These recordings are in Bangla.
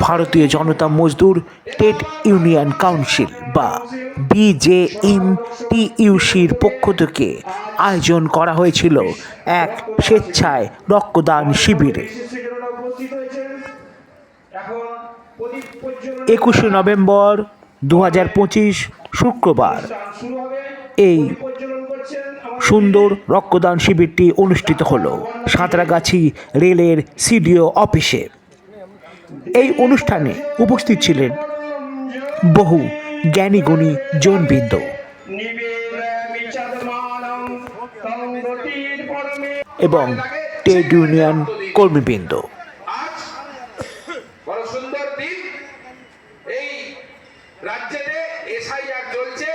Bharatiya Janata Mazdoor trade union council বা বিজেএম টিইউসির পক্ষ থেকে আয়োজন করা হয়েছিল এক স্বেচ্ছায় রক্তদান শিবিরে। একুশে নভেম্বর দু হাজার পঁচিশ শুক্রবার এই সুন্দর রক্তদান শিবিরটি অনুষ্ঠিত হল সাঁতরাগাছি রেলের সিডিও অফিসে। এই অনুষ্ঠানে উপস্থিত ছিলেন বহু জ্ঞানীগুণী জনবৃন্দ। এবং ট্রেড ইউনিয়ন কর্মীবৃন্দ আজ বড় সুন্দর দিন এই রাজ্যেতে এসআইআর চলছে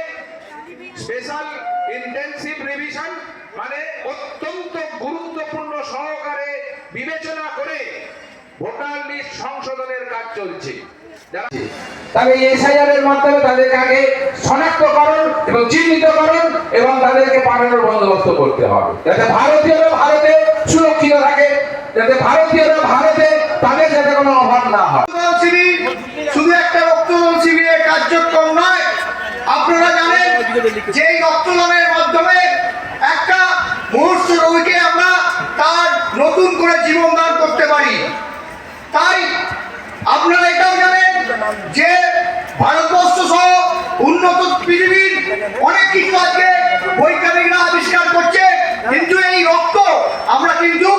স্পেশাল ইন্টেনসিভ রিভিশন মানে অত্যন্ত গুরুত্বপূর্ণ সহকারে বিবেচনা করে ভোটার লিস্ট সংশোধনের কাজ চলছে। তবে এসআইআর মাধ্যমে তাদেরকে আগে শনাক্তকরণ এবং চিহ্নিতকরণ এবং তাদেরকে পাঠানোর বন্দোবস্ত করতে হবে। যাতে ভারতীয়রা ভারতে সুরক্ষিত থাকে যাতে ভারতীয়রা ভারতে তাদের যাতে কোনো অভাব না হয়। শিবির শুধু একটা রক্তদান শিবিরের কার্যক্রম নয় আপনারা জানেন যে রক্তদানের মাধ্যমে একটা মুহূর্ত রোগীকে আমরা তার নতুন করে জীবন দান করতে পারি। তাই আপনারা এটাও জানেন যে ভারতবর্ষ সহ উন্নত পৃথিবীর অনেক কিছু আজকে বৈজ্ঞানিকরা আবিষ্কার করছে। কিন্তু এই রক্ত আমরা কিন্তু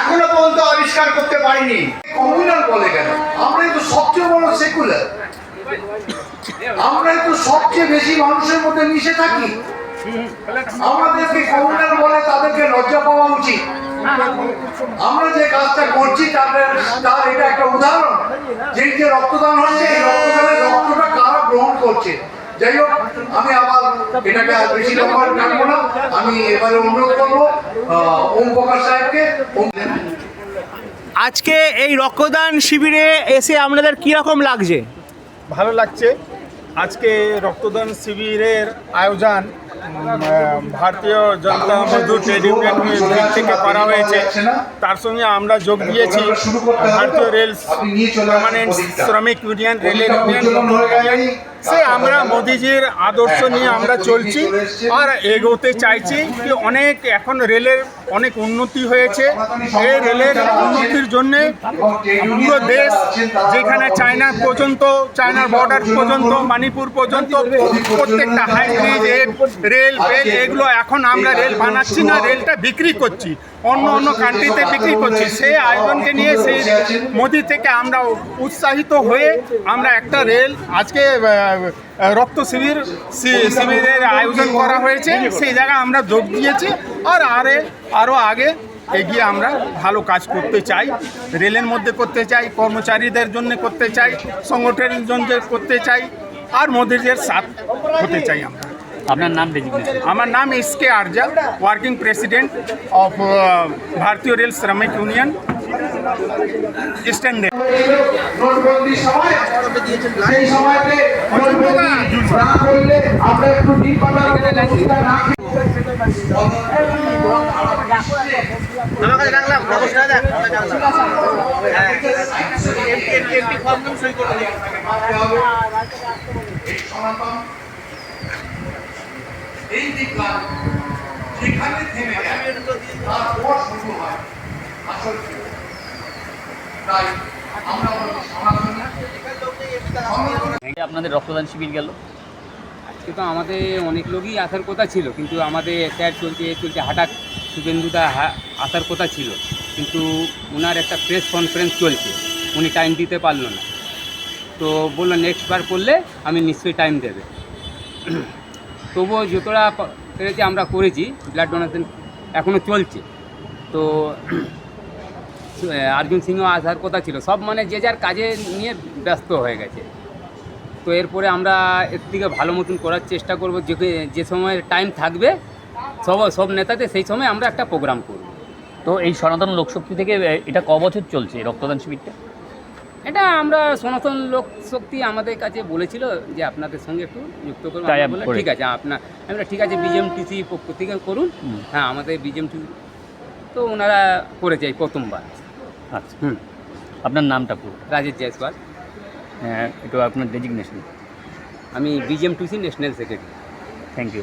এখনও পর্যন্ত আবিষ্কার করতে পারিনি। কমিউনাল বলে কেন? আমরাই তো সবচেয়ে বড় সেকুলার। আমরাই তো সবচেয়ে বেশি মানুষের মধ্যে মিশে থাকি। আমাদেরকে কমিউনাল বলে তাদেরকে লজ্জা পাওয়া উচিত। আমরা যে কাজটা করছি তাদের তার এটা একটা উদাহরণ। যে যে রক্তদান হচ্ছে এই রক্তদানের রক্তটা কারা গ্রহণ করছে? যাই হোক আমি আবার এটাকে আর বেশি লম্বা রাখব না। আমি এবারে অনুরোধ করব ওম প্রকাশ সাহেবকে। ওম আজকে এই রক্তদান শিবিরে এসে আপনাদের কীরকম লাগছে? ভালো লাগছে। আজকে রক্তদান শিবিরের আয়োজন ভারতীয় জনতা মজদুর ট্রেড ইউনিয়ন থেকে করা হয়েছে। তার সঙ্গে আমরা যোগ দিয়েছি Bharatiya rail permanent Shramik union রেলের ইউনিয়ন সে আমরা মোদিজির আদর্শ নিয়ে আমরা চলছি আর এগোতে চাইছি কি অনেক এখন রেলের অনেক উন্নতি হয়েছে। এই রেলের উন্নতির জন্যে পুরো দেশ যেখানে চায়না পর্যন্ত, চায়নার বর্ডার পর্যন্ত, মণিপুর পর্যন্ত, প্রত্যেকটা হাই ব্রিজ রেল ফেল এগুলো এখন আমরা রেল বানাচ্ছি না, রেলটা বিক্রি করছি। অন্য অন্য কান্ট্রিতে বিক্রি করছি। সেই আয়োজনকে নিয়ে সেই মোদি থেকে আমরা উৎসাহিত হয়ে আমরা একটা রেল আজকে রক্ত শিবির শিবিরের আয়োজন করা হয়েছে। সেই জায়গায় আমরা যোগ দিয়েছি আর আরে আরও আগে এগিয়ে আমরা ভালো কাজ করতে চাই। রেলের মধ্যে করতে চাই কর্মচারীদের জন্য করতে চাই সংগঠনের জন্য করতে চাই আর মোদিদের সাথ হতে চাই আমরা। আপনার নাম আমার নাম S K Arja working president of Bharatiya rail Shramik union eastern rail নোটবন্দির সময় সেই সময়তে না করলে আমরা একটু ডিপ পাতার ব্যবস্থা না এই থেমে যায়। তারপর শুরু হয় আসল তাই আমরা আপনাদের রক্তদান শিবির গেল। আজকে তো আমাদের অনেক লোকই আসার কথা ছিল কিন্তু আমাদের স্যার চলছে এ চলছে হঠাৎ শুভেন্দুদা হা- আসার কথা ছিল কিন্তু ওনার একটা প্রেস কনফারেন্স চলছে উনি টাইম দিতে পারল না। তো বলল নেক্সট বার করলে আমি নিশ্চয়ই টাইম দেবে। তবুও যতটা পেরেছি আমরা করেছি ব্লাড ডোনেশন এখনও চলছে। তো অর্জুন সিংহ আসার কথা ছিল। সব মানে যে যার কাজে নিয়ে ব্যস্ত হয়ে গেছে। তো এরপরে আমরা এর থেকে ভালো মতন করার চেষ্টা করব। যে যে সময় টাইম থাকবে, সব সব নেতাতে সেই সময় আমরা একটা প্রোগ্রাম করব। তো এই সনাতন লোকশক্তি থেকে এটা ক বছর চলছে রক্তদান শিবিরটা? এটা আমরা সনাতন লোক শক্তি আমাদের কাছে বলেছিল যে আপনাদের সঙ্গে একটু যুক্ত করব। Tie up আমরা বললাম, করে। ঠিক আছে আপনার আমরা ঠিক আছে বিজেএমটিসি পক্ষ থেকে করুন। হ্যাঁ আমাদের বিজেএমটি তো ওনারা করেছে এই প্রথমবার। আচ্ছা। হুম। আপনার নামটা পুরো রাজেশ জয়সওয়াল। হ্যাঁ এটা আপনার ডেজিগনেশন আমি BJM TUC national secretary thank you